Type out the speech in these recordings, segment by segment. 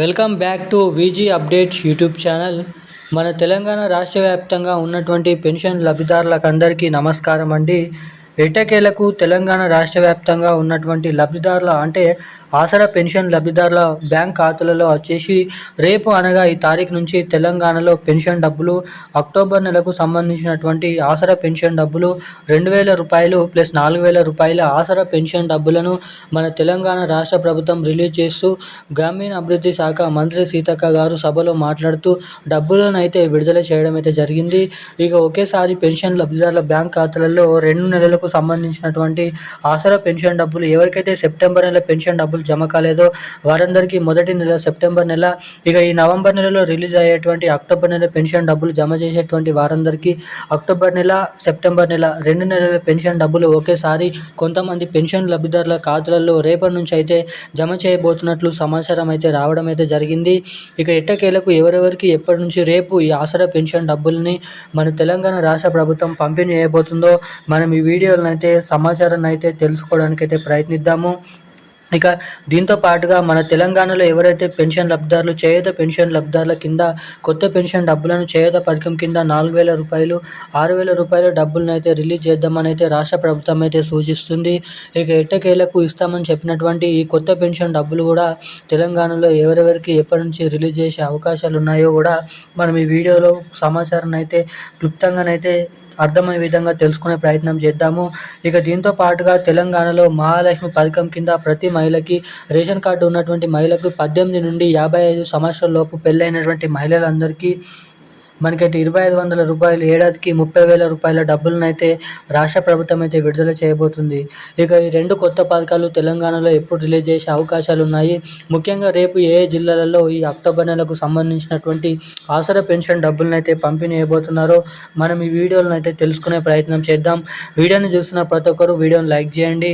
Welcome back to VG updates YouTube channel. మన తెలంగాణ రాష్ట్ర వ్యాప్తంగా ఉన్నటువంటి పెన్షన్ లబ్ధిదారులకు అందరికీ నమస్కారం అండి. ఎట్టకేలకు తెలంగాణ రాష్ట్ర వ్యాప్తంగా ఉన్నటువంటి లబ్ధిదారుల అంటే ఆసరా పెన్షన్ లబ్ధిదారుల బ్యాంక్ ఖాతాలలో వచ్చేసి రేపు అనగా ఈ తారీఖు నుంచి తెలంగాణలో పెన్షన్ డబ్బులు అక్టోబర్ నెలకు సంబంధించినటువంటి ఆసరా పెన్షన్ డబ్బులు రెండు వేల రూపాయలు ప్లస్ నాలుగు వేల రూపాయల ఆసరా పెన్షన్ డబ్బులను మన తెలంగాణ రాష్ట్ర ప్రభుత్వం రిలీజ్ చేస్తూ గ్రామీణ అభివృద్ధి శాఖ మంత్రి సీతక్క గారు సభలో మాట్లాడుతూ డబ్బులను అయితే విడుదల చేయడం అయితే జరిగింది. ఇక ఒకేసారి పెన్షన్ లబ్ధిదారుల బ్యాంక్ ఖాతాలలో రెండు నెలలకు సంబంధించినటువంటి ఆసరా పెన్షన్ డబ్బులు ఎవరికైతే సెప్టెంబర్ నెల పెన్షన్ డబ్బులు జమ కాలేదో వారందరికీ మొదటి నెల సెప్టెంబర్ నెల. ఇక ఈ నవంబర్ నెలలో రిలీజ్ అయ్యేటువంటి అక్టోబర్ నెల పెన్షన్ డబ్బులు జమ చేసేటువంటి వారందరికీ అక్టోబర్ నెల సెప్టెంబర్ నెల రెండు నెలల పెన్షన్ డబ్బులు ఒకేసారి కొంతమంది పెన్షన్ లబ్ధిదారుల ఖాతాలలో రేపటి నుంచి అయితే జమ చేయబోతున్నట్లు సమాచారం అయితే రావడం అయితే జరిగింది. ఇక ఎట్టకేలకు ఎవరెవరికి ఎప్పటి నుంచి రేపు ఈ ఆసరా పెన్షన్ డబ్బుల్ని మన తెలంగాణ రాష్ట్ర ప్రభుత్వం పంపిణీ చేయబోతుందో మనం ఈ వీడియోలను అయితే సమాచారాన్ని అయితే తెలుసుకోవడానికి అయితే ప్రయత్నిద్దాము. ఇక దీంతో పాటుగా మన తెలంగాణలో ఎవరైతే పెన్షన్ లబ్ధిదారులు చేయూత పెన్షన్ లబ్ధిదారుల కింద కొత్త పెన్షన్ డబ్బులను చేయూత పథకం కింద నాలుగు వేల రూపాయలు ఆరు వేల రూపాయల డబ్బులను అయితే రిలీజ్ చేద్దామని అయితే రాష్ట్ర ప్రభుత్వం అయితే సూచిస్తుంది. ఇక ఎట్టకేలకు ఇస్తామని చెప్పినటువంటి ఈ కొత్త పెన్షన్ డబ్బులు కూడా తెలంగాణలో ఎవరెవరికి ఎప్పటి నుంచి రిలీజ్ చేసే అవకాశాలు ఉన్నాయో కూడా మనం ఈ వీడియోలో సమాచారాన్ని అయితే క్లుప్తంగానైతే అర్థమయ్యే విధంగా తెలుసుకునే ప్రయత్నం చేద్దాము. ఇక దీంతో పాటుగా తెలంగాణలో మహాలక్ష్మి పథకం కింద ప్రతి మహిళకి రేషన్ కార్డు ఉన్నటువంటి మహిళకు పద్దెనిమిది నుండి యాభై ఐదు సంవత్సరాల లోపు పెళ్ళైనటువంటి మహిళలందరికీ మనకైతే ఇరవై ఐదు వందల రూపాయలు ఏడాదికి ముప్పై వేల రూపాయల డబ్బులనైతే రాష్ట్ర ప్రభుత్వం అయితే విడుదల చేయబోతుంది. ఇక ఈ రెండు కొత్త పథకాలు తెలంగాణలో ఎప్పుడు రిలీజ్ చేసే అవకాశాలు ఉన్నాయి ముఖ్యంగా రేపు ఏ ఏ జిల్లాలలో ఈ అక్టోబర్ నెలకు సంబంధించినటువంటి ఆసరా పెన్షన్ డబ్బులనైతే పంపిణీ చేయబోతున్నారో మనం ఈ వీడియోలను అయితే తెలుసుకునే ప్రయత్నం చేద్దాం. వీడియోని చూస్తున్న ప్రతి ఒక్కరు వీడియోని లైక్ చేయండి.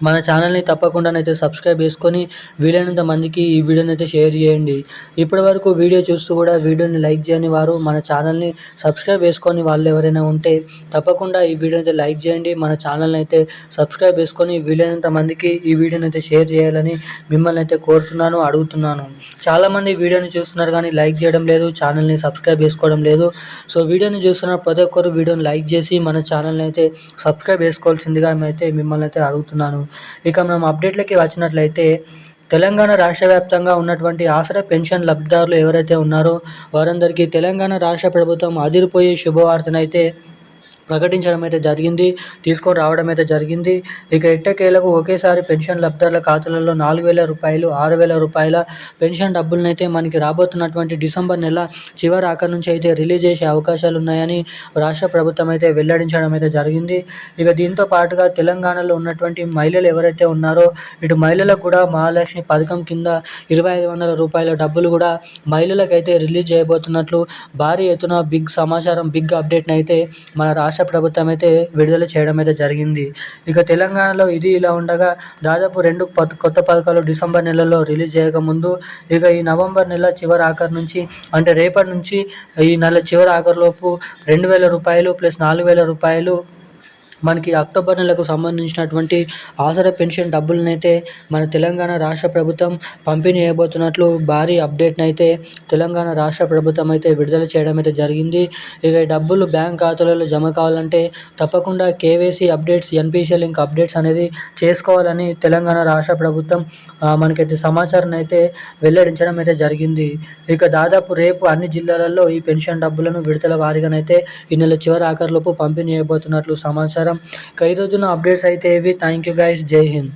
మన ఛానల్ని తప్పకుండానైతే సబ్స్క్రైబ్ చేసుకొని వీలైనంత మందికి ఈ వీడియోని అయితే షేర్ చేయండి. ఇప్పటి వరకు వీడియో చూస్తూ కూడా వీడియోని లైక్ చేయని వారు మన ఛానల్ని సబ్స్క్రైబ్ చేసుకొని వాళ్ళు ఎవరైనా ఉంటే తప్పకుండా ఈ వీడియోని అయితే లైక్ చేయండి. మన ఛానల్ని అయితే సబ్స్క్రైబ్ చేసుకొని వీలైనంత మందికి ఈ వీడియోని అయితే షేర్ చేయాలని మిమ్మల్ని అయితే కోరుతున్నాను అడుగుతున్నాను. చాలామంది వీడియోని చూస్తున్నారు కానీ లైక్ చేయడం లేదు ఛానల్ని సబ్స్క్రైబ్ చేసుకోవడం లేదు. సో వీడియోని చూస్తున్న ప్రతి ఒక్కరు వీడియోని లైక్ చేసి మన ఛానల్ని అయితే సబ్స్క్రైబ్ చేసుకోవాల్సిందిగా అయితే మిమ్మల్ని అయితే అడుగుతున్నాను. ఇక మనం అప్డేట్లకి వచ్చినట్లయితే తెలంగాణ రాష్ట్ర వ్యాప్తంగా ఉన్నటువంటి ఆసరా పెన్షన్ లబ్ధిదారులు ఎవరైతే ఉన్నారో వారందరికీ తెలంగాణ రాష్ట్ర ప్రభుత్వం అదిరిపోయే శుభవార్తనైతే ప్రకటించడం అయితే జరిగింది తీసుకొని రావడం అయితే జరిగింది. ఇక ఎట్టకేలకు ఒకేసారి పెన్షన్ లబ్ధారుల ఖాతాలలో నాలుగు వేల రూపాయలు ఆరు వేల రూపాయల పెన్షన్ డబ్బులను అయితే మనకి రాబోతున్నటువంటి డిసెంబర్ నెల చివరి ఆఖరి నుంచి అయితే రిలీజ్ చేసే అవకాశాలు ఉన్నాయని రాష్ట్ర ప్రభుత్వం అయితే వెల్లడించడం అయితే జరిగింది. ఇక దీంతో పాటుగా తెలంగాణలో ఉన్నటువంటి మహిళలు ఎవరైతే ఉన్నారో ఇటు మహిళలకు కూడా మహాలక్ష్మి పథకం కింద ఇరవై ఐదు వందల రూపాయల డబ్బులు కూడా మహిళలకైతే రిలీజ్ చేయబోతున్నట్లు భారీ ఎత్తున బిగ్ సమాచారం బిగ్ అప్డేట్ని అయితే మన రాష్ట్ర రాష్ట్ర ప్రభుత్వం అయితే విడుదల చేయడం అయితే జరిగింది. ఇక తెలంగాణలో ఇది ఇలా ఉండగా దాదాపు రెండు కొత్త పథకాలు డిసెంబర్ నెలలో రిలీజ్ చేయకముందు ఇక ఈ నవంబర్ నెల చివరి ఆఖరి నుంచి అంటే రేపటి నుంచి ఈ నెల చివరి ఆఖరిలోపు రెండు వేల రూపాయలు ప్లస్ నాలుగు వేల రూపాయలు మనకి అక్టోబర్ నెలకు సంబంధించినటువంటి ఆసరా పెన్షన్ డబ్బులనైతే మన తెలంగాణ రాష్ట్ర ప్రభుత్వం పంపిణీ చేయబోతున్నట్లు భారీ అప్డేట్ని అయితే తెలంగాణ రాష్ట్ర ప్రభుత్వం అయితే విడుదల చేయడం అయితే జరిగింది. ఇక డబ్బులు బ్యాంక్ ఖాతాలలో జమ కావాలంటే తప్పకుండా KYC updates NPCL link updates అనేది చేసుకోవాలని తెలంగాణ రాష్ట్ర ప్రభుత్వం మనకైతే సమాచారం అయితే వెల్లడించడం అయితే జరిగింది. ఇక దాదాపు రేపు అన్ని జిల్లాలలో ఈ పెన్షన్ డబ్బులను విడుదల వారీగానైతే ఈ నెల చివరి ఆఖరిలోపు పంపిణీ చేయబోతున్నట్లు సమాచారం ఈ రోజున అప్డేట్స్ అయితే ఇవి థ్యాంక్ యూ గైస్ జై హింద్